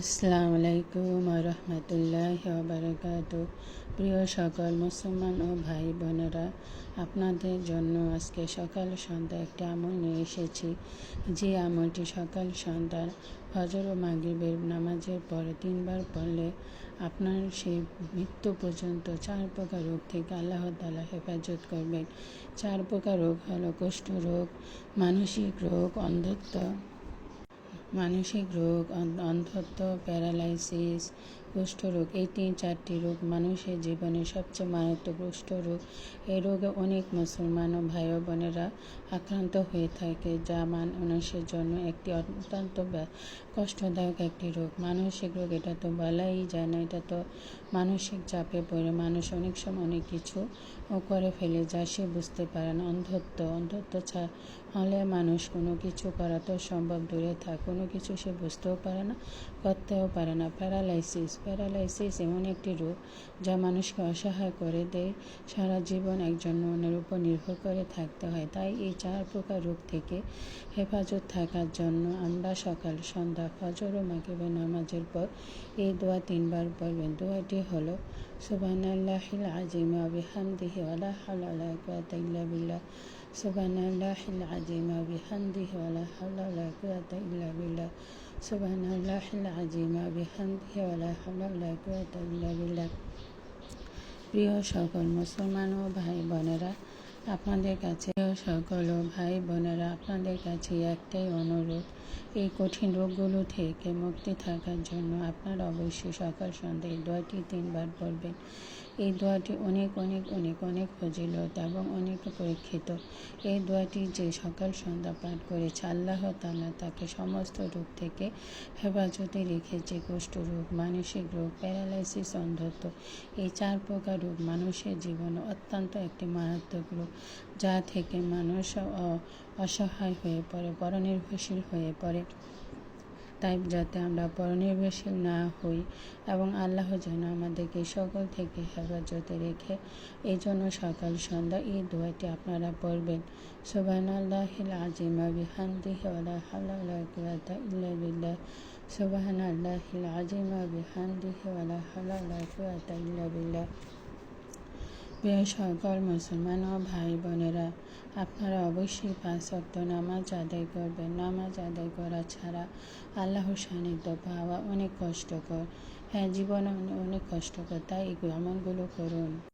আসসালামু আলাইকুম রহমতুল্লাহ বারকাত প্রিয় সকল মুসলমান ও ভাই বোনেরা, আপনাদের জন্য আজকে সকাল সন্ধ্যা একটি আমল নিয়ে এসেছি। যে আমলটি সকাল সন্ধ্যার ফজর ও মাগরিবের নামাজের পরে তিনবার পড়লে আপনার সেই মৃত্যু পর্যন্ত চার প্রকার রোগ থেকে আল্লাহ তালা হেফাজত করবেন। চার প্রকার রোগ হলো কুষ্ঠ রোগ, মানসিক রোগ, অন্ধত্ব মানসিক রোগ অন্ধত্ব, প্যারালাইসিস, কুষ্ঠরোগ, এই তিন চারটি রোগ মানুষের জীবনে সবচেয়ে মারাত্মক কুষ্ঠরোগ। এই রোগে অনেক মুসলমান ও ভাই বোনেরা আক্রান্ত হয়ে থাকে, যা মানুষের জন্য একটি অত্যন্ত কষ্টদায়ক একটি রোগ। মানসিক রোগ, এটা তো বলাই যায় না, এটা তো মানসিক চাপে পড়ে। মানুষ অনেক সময় অনেক কিছু করে ফেলে যা সে বুঝতে পারে না। অন্ধত্ব অন্ধত্ব ছা হলে মানুষ কোনো কিছু করা তো সম্ভব দূরে থাক, কোনো কিছু সে বুঝতেও পারে না, করতেও পারে না। প্যারালাইসিস প্যারালাইসিস এমন একটি রোগ যা মানুষকে অসহায় করে দেয়। সারা জীবন একজন অন্যের উপর নির্ভর করে থাকতে হয়। তাই এই চার প্রকার রোগ থেকে হেফাজত থাকার জন্য আমরা সকাল, সন্ধ্যা, ফজর ও মাকিবে নামাজের পর এই দোয়া তিনবার পড়বেন। দোয়াটি হলো, সুবহানাল্লাহিল আজিম ওয়া বিহামদিহি ওয়ালা হাওলা ওয়ালা ইল্লা সুবহানাল্লাহিল আজিম ওয়া বিহামদিহি ওয়ালা হাওলা ওয়ালা কুওয়াতা ইল্লা বিল্লাহ সুবহানাল্লাহিল আজিম ওয়া বিহামদিহি ওয়ালা হাওলা ওয়ালা কুওয়াতা ইল্লা বিল্লাহ প্রিয় সকল মুসলমান ও ভাই বোনেরা আপনাদের কাছে সকল ভাই বোনেরা, আপনাদের কাছে একটাই অনুরোধ, এই কঠিন রোগগুলো থেকে মুক্তি থাকার জন্য আপনারা অবশ্যই সকাল সন্ধ্যায় দোয়াটি তিনবার পড়বেন। এই দোয়াটি অনেক অনেক অনেক অনেক ফজিলত এবং অনেক পরীক্ষিত। এই দোয়াটি যে সকাল সন্ধ্যা পাঠ করেছে, আল্লাহ তালা তাকে সমস্ত রোগ থেকে হেফাজতে রেখেছে কুষ্ঠ রোগ, মানসিক রোগ, প্যারালাইসিস, অন্ধত্ব, এই চার প্রকার রোগ মানুষের জীবনে অত্যন্ত একটি মারাত্মক রোগ। যা থেকে মানুষ অসহায় হয়ে পড়ে, পরনির্ভরশীল হয়ে পড়ে। তাই যাতে আমরা পরনির্ভরশীল না হই এবং আল্লাহ যেন আমাদেরকে সকল থেকে হেফাজতে রেখে এই জন্য সকাল, সন্ধ্যা এই দোয়াটি আপনারা পড়বেন। সুবান আল্লাহিল আজিম বিহামদিহি ওয়ালা হাওলা ওয়ালা কুওয়াতা ইল্লা বিল্লাহ। সুবহান আল্লাহিল আজিম হাওলা ওয়ালা কুওয়াতা ইল্লা বিল্লাহ। প্রিয় সকল মুসলমান ও ভাই বোনেরা, আপনারা অবশ্যই পাঁচ অক্ত নামাজ আদায় করবেন। নামাজ আদায় করা ছাড়া আল্লাহর সান্নিধ্য পাওয়া অনেক কষ্টকর। হ্যাঁ জীবনে অনেক কষ্টকর, তাই এই আমলগুলো করুন।